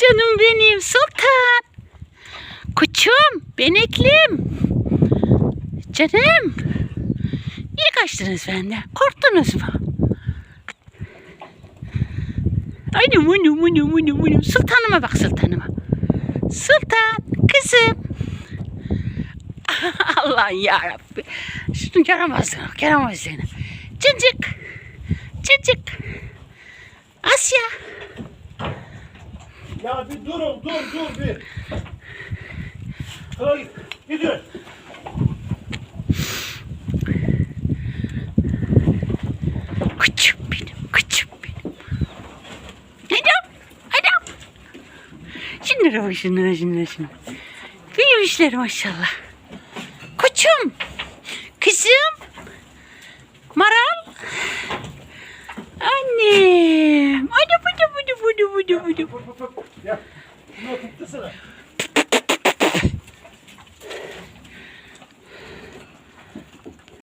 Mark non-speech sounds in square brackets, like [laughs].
canım benim sultan. Kuçum, beneklim. Canım. Niye kaçtınız benden? Korktunuz mu? Anam anam anam anam anam. Sultanıma bak sultanıma. Sultan kızım. [laughs] Allah ya Rabbi. Yaramazlığına bak yaramazlığına. Cıncık. Cıncık. Asya. Ya bir durun, dur, dur bir. Hayır, gidiyor. Küçük benim, küçük benim. Adam, adam. Şunlara bak, şunlara, şunlara, şunlara. Büyümüşler maşallah. Koçum, kızım, video video